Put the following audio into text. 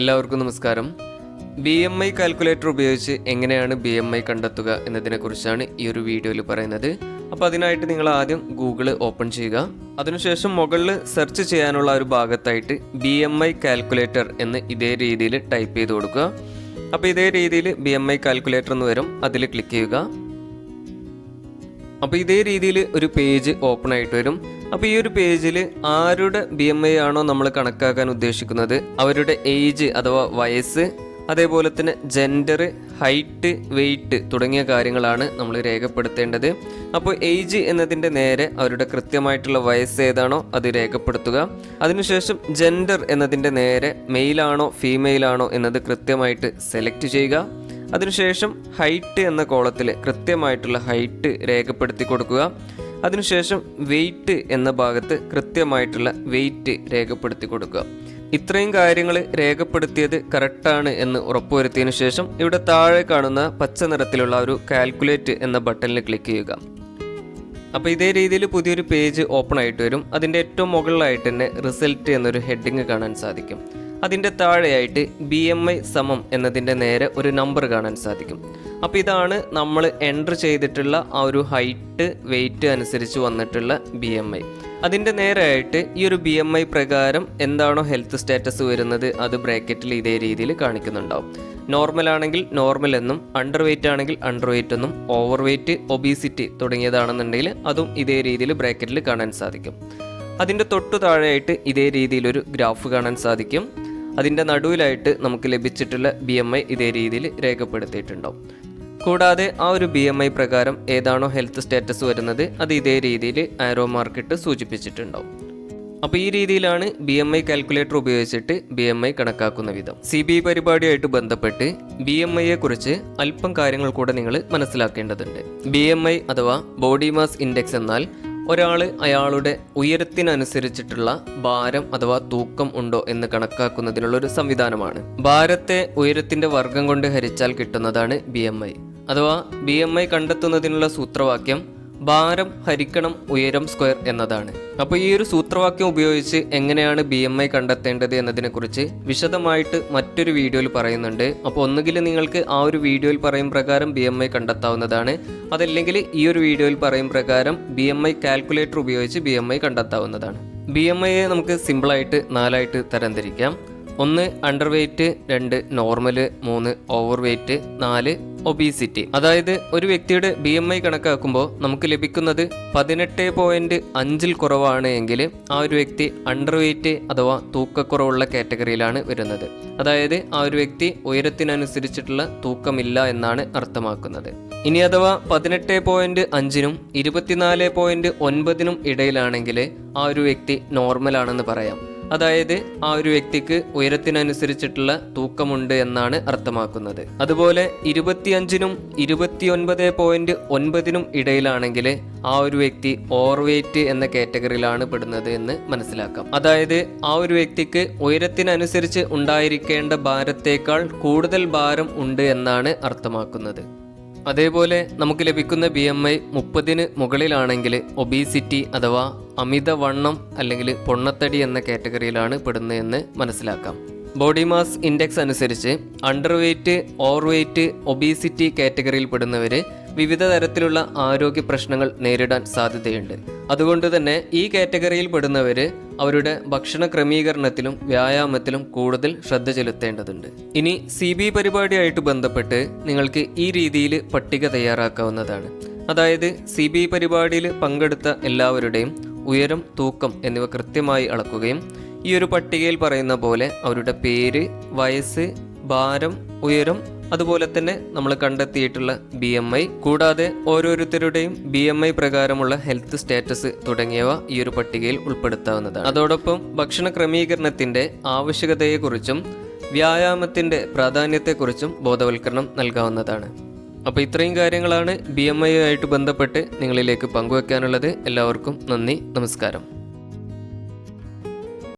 എല്ലാവർക്കും നമസ്കാരം. B M I calculator ഉപയോഗിച്ച് എങ്ങനെയാണ് ബി എം ഐ കണ്ടെത്തുക എന്നതിനെക്കുറിച്ചാണ് ഈ ഒരു വീഡിയോയിൽ പറയുന്നത്. അപ്പോൾ അതിനായിട്ട് നിങ്ങൾ ആദ്യം ഗൂഗിൾ ഓപ്പൺ ചെയ്യുക. അതിനുശേഷം മുകളിൽ സെർച്ച് ചെയ്യാനുള്ള ഒരു ഭാഗത്തായിട്ട് ബി എം ഐ കാൽക്കുലേറ്റർ എന്ന് ഇതേ രീതിയിൽ ടൈപ്പ് ചെയ്ത് കൊടുക്കുക. അപ്പോൾ ഇതേ രീതിയിൽ ബി എം ഐ കാൽക്കുലേറ്റർ എന്ന് വരും. അതിൽ ക്ലിക്ക് ചെയ്യുക. അപ്പോൾ ഇതേ രീതിയിൽ ഒരു പേജ് ഓപ്പൺ ആയിട്ട് വരും. അപ്പോൾ ഈ ഒരു പേജിൽ ആരുടെ ബി എം ഐ ആണോ നമ്മൾ കണക്കാക്കാൻ ഉദ്ദേശിക്കുന്നത്? അവരുടെ ഏജ് അഥവാ വയസ്സ് അതേപോലെ തന്നെ ജെൻഡർ ഹൈറ്റ് വെയ്റ്റ് തുടങ്ങിയ കാര്യങ്ങളാണ് നമ്മൾ രേഖപ്പെടുത്തേണ്ടത്. അപ്പോൾ ഏജ് എന്നതിന്റെ നേരെ അവരുടെ കൃത്യമായിട്ടുള്ള വയസ്സ് ഏതാണോ അത് രേഖപ്പെടുത്തുക. അതിനുശേഷം ജെൻഡർ എന്നതിന്റെ നേരെ മെയിലാണോ ഫീമെയിലാണോ എന്നത് കൃത്യമായിട്ട് സെലക്ട് ചെയ്യുക. അതിനുശേഷം ഹൈറ്റ് എന്ന കോളത്തിൽ കൃത്യമായിട്ടുള്ള ഹൈറ്റ് രേഖപ്പെടുത്തി കൊടുക്കുക. അതിനുശേഷം വെയിറ്റ് എന്ന ഭാഗത്ത് കൃത്യമായിട്ടുള്ള വെയിറ്റ് രേഖപ്പെടുത്തി കൊടുക്കുക. ഇത്രയും കാര്യങ്ങൾ രേഖപ്പെടുത്തിയത് കറക്റ്റാണ് എന്ന് ഉറപ്പുവരുത്തിയതിനു ശേഷം ഇവിടെ താഴെ കാണുന്ന പച്ച നിറത്തിലുള്ള ഒരു കാൽക്കുലേറ്റ് എന്ന ബട്ടണിൽ ക്ലിക്ക് ചെയ്യുക. അപ്പോൾ ഇതേ രീതിയിൽ പുതിയൊരു പേജ് ഓപ്പൺ ആയിട്ട് വരും. അതിന്റെ ഏറ്റവും മുകളിലായിട്ട് തന്നെ റിസൾട്ട് എന്നൊരു ഹെഡിങ് കാണാൻ സാധിക്കും. അതിന്റെ താഴെയായിട്ട് ബി എം ഐ സമം എന്നതിന്റെ നേരെ ഒരു നമ്പർ കാണാൻ സാധിക്കും. അപ്പോൾ ഇതാണ് നമ്മൾ എന്റർ ചെയ്തിട്ടുള്ള ആ ഒരു ഹൈറ്റ് വെയിറ്റ് അനുസരിച്ച് വന്നിട്ടുള്ള ബി എം ഐ. അതിന്റെ നേരെയായിട്ട് ഈ ഒരു ബി എം ഐ പ്രകാരം എന്താണോ ഹെൽത്ത് സ്റ്റാറ്റസ് വരുന്നത് അത് ബ്രാക്കറ്റിൽ ഇതേ രീതിയിൽ കാണിക്കുന്നുണ്ടാവും. നോർമൽ ആണെങ്കിൽ നോർമൽ എന്നും അണ്ടർ വെയ്റ്റ് ആണെങ്കിൽ അണ്ടർ വെയ്റ്റ് എന്നും ഓവർ വെയ്റ്റ് ഒബീസിറ്റി തുടങ്ങിയതാണെന്നുണ്ടെങ്കിൽ അതും ഇതേ രീതിയിൽ ബ്രാക്കറ്റിൽ കാണാൻ സാധിക്കും. അതിന്റെ തൊട്ടു താഴെയായിട്ട് ഇതേ രീതിയിലൊരു ഗ്രാഫ് കാണാൻ സാധിക്കും. അതിന്റെ നടുവിലായിട്ട് നമുക്ക് ലഭിച്ചിട്ടുള്ള ബി എം ഐ ഇതേ രീതിയിൽ രേഖപ്പെടുത്തിയിട്ടുണ്ടാവും. കൂടാതെ ആ ഒരു ബി എം ഐ പ്രകാരം ഏതാണോ ഹെൽത്ത് സ്റ്റാറ്റസ് വരുന്നത് അത് ഇതേ രീതിയിൽ ആരോ മാർക്കിട്ട് സൂചിപ്പിച്ചിട്ടുണ്ടാവും. അപ്പോൾ ഈ രീതിയിലാണ് ബി എം ഐ കാൽക്കുലേറ്റർ ഉപയോഗിച്ചിട്ട് ബി എം ഐ കണക്കാക്കുന്ന വിധം. സി ബി പരിപാടിയായിട്ട് ബന്ധപ്പെട്ട് ബി എം ഐയെ കുറിച്ച് അല്പം കാര്യങ്ങൾ കൂടെ നിങ്ങൾ മനസ്സിലാക്കേണ്ടതുണ്ട്. ബി എം ഐ അഥവാ ബോഡി മാസ് ഇൻഡെക്സ് എന്നാൽ ഒരാൾ അയാളുടെ ഉയരത്തിനനുസരിച്ചിട്ടുള്ള ഭാരം അഥവാ തൂക്കം ഉണ്ടോ എന്ന് കണക്കാക്കുന്നതിനുള്ള ഒരു സംവിധാനമാണ്. ഭാരത്തെ ഉയരത്തിന്റെ വർഗം കൊണ്ട് ഹരിച്ചാൽ കിട്ടുന്നതാണ് ബി എം ഐ. അഥവാ ബി എം ഐ കണ്ടെത്തുന്നതിനുള്ള സൂത്രവാക്യം ഭാരം ഹരിക്കണം ഉയരം സ്ക്വയർ എന്നതാണ്. അപ്പോൾ ഈ ഒരു സൂത്രവാക്യം ഉപയോഗിച്ച് എങ്ങനെയാണ് ബി എം ഐ കണ്ടെത്തേണ്ടത് എന്നതിനെക്കുറിച്ച് വിശദമായിട്ട് മറ്റൊരു വീഡിയോയിൽ പറയുന്നുണ്ട്. അപ്പോൾ ഒന്നുകിൽ നിങ്ങൾക്ക് ആ ഒരു വീഡിയോയിൽ പറയും പ്രകാരം ബി എം ഐ കണ്ടെത്താവുന്നതാണ്. അതല്ലെങ്കിൽ ഈ ഒരു വീഡിയോയിൽ പറയും പ്രകാരം ബി എം ഐ കാൽക്കുലേറ്റർ ഉപയോഗിച്ച് ബി എം ഐ കണ്ടെത്താവുന്നതാണ്. ബി എം ഐയെ നമുക്ക് സിമ്പിളായിട്ട് നാലായിട്ട് തരംതിരിക്കാം. ഒന്ന് അണ്ടർ വെയ്റ്റ് രണ്ട് നോർമൽ മൂന്ന് ഓവർ വെയ്റ്റ് നാല് ഒബീസിറ്റി അതായത് ഒരു വ്യക്തിയുടെ ബി എം ഐ കണക്കാക്കുമ്പോൾ നമുക്ക് ലഭിക്കുന്നത് പതിനെട്ട് പോയിന്റ് അഞ്ചിൽ കുറവാണ് എങ്കിൽ ആ ഒരു വ്യക്തി അണ്ടർ വെയിറ്റ് അഥവാ തൂക്കക്കുറവുള്ള കാറ്റഗറിയിലാണ് വരുന്നത്. അതായത് ആ ഒരു വ്യക്തി ഉയരത്തിനനുസരിച്ചിട്ടുള്ള തൂക്കമില്ല എന്നാണ് അർത്ഥമാക്കുന്നത്. ഇനി അഥവാ പതിനെട്ട് പോയിന്റ് അഞ്ചിനും ഇരുപത്തിനാല് പോയിന്റ് ഒൻപതിനും ഇടയിലാണെങ്കിൽ ആ ഒരു വ്യക്തി നോർമൽ ആണെന്ന് പറയാം. അതായത് ആ ഒരു വ്യക്തിക്ക് ഉയരത്തിനനുസരിച്ചിട്ടുള്ള തൂക്കമുണ്ട് എന്നാണ് അർത്ഥമാക്കുന്നത്. അതുപോലെ ഇരുപത്തിയഞ്ചിനും ഇരുപത്തിയൊൻപത് പോയിന്റ് ഒൻപതിനും ഇടയിലാണെങ്കിൽ ആ ഒരു വ്യക്തി ഓവർ വെയിറ്റ് എന്ന കാറ്റഗറിയിലാണ് പെടുന്നത് എന്ന് മനസ്സിലാക്കാം. അതായത് ആ ഒരു വ്യക്തിക്ക് ഉയരത്തിനനുസരിച്ച് ഉണ്ടായിരിക്കേണ്ട ഭാരത്തേക്കാൾ കൂടുതൽ ഭാരം ഉണ്ട് എന്നാണ് അർത്ഥമാക്കുന്നത്. അതേപോലെ നമുക്ക് ലഭിക്കുന്ന ബി എം ഐ മുപ്പതിന് മുകളിലാണെങ്കിൽ ഒബീസിറ്റി അഥവാ അമിതവണ്ണം അല്ലെങ്കിൽ പൊണ്ണത്തടി എന്ന കാറ്റഗറിയിലാണ് പെടുന്നതെന്ന് മനസ്സിലാക്കാം. ബോഡി മാസ് ഇൻഡെക്സ് അനുസരിച്ച് underweight over weight obesity കാറ്റഗറിയിൽ പെടുന്നവർ വിവിധ തരത്തിലുള്ള ആരോഗ്യ പ്രശ്നങ്ങൾ നേരിടാൻ സാധ്യതയുണ്ട്. അതുകൊണ്ട് തന്നെ ഈ കാറ്റഗറിയിൽ പെടുന്നവർ അവരുടെ ഭക്ഷണ ക്രമീകരണത്തിലും വ്യായാമത്തിലും കൂടുതൽ ശ്രദ്ധ ചെലുത്തേണ്ടതുണ്ട്. ഇനി സി ബി പരിപാടിയായിട്ട് ബന്ധപ്പെട്ട് നിങ്ങൾക്ക് ഈ രീതിയിൽ പട്ടിക തയ്യാറാക്കാവുന്നതാണ്. അതായത് സി ബി പരിപാടിയിൽ പങ്കെടുത്ത എല്ലാവരുടെയും ഉയരം തൂക്കം എന്നിവ കൃത്യമായി അളക്കുകയും ഈ ഒരു പട്ടികയിൽ പറയുന്ന പോലെ അവരുടെ പേര് വയസ്സ് ഭാരം ഉയരം അതുപോലെ തന്നെ നമ്മൾ കണ്ടെത്തിയിട്ടുള്ള ബി എം ഐ കൂടാതെ ഓരോരുത്തരുടെയും ബി എം ഐ പ്രകാരമുള്ള ഹെൽത്ത് സ്റ്റാറ്റസ് തുടങ്ങിയവ ഈ ഒരു പട്ടികയിൽ ഉൾപ്പെടുത്താവുന്നതാണ്. അതോടൊപ്പം ഭക്ഷണ ക്രമീകരണത്തിന്റെ ആവശ്യകതയെക്കുറിച്ചും വ്യായാമത്തിന്റെ പ്രാധാന്യത്തെക്കുറിച്ചും ബോധവൽക്കരണം നൽകാവുന്നതാണ്. അപ്പോൾ ഇത്രയും കാര്യങ്ങളാണ് ബി എം ഐ ആയിട്ട് ബന്ധപ്പെട്ട് നിങ്ങളിലേക്ക് പങ്കുവെക്കാനുള്ളത്. എല്ലാവർക്കും നന്ദി നമസ്കാരം.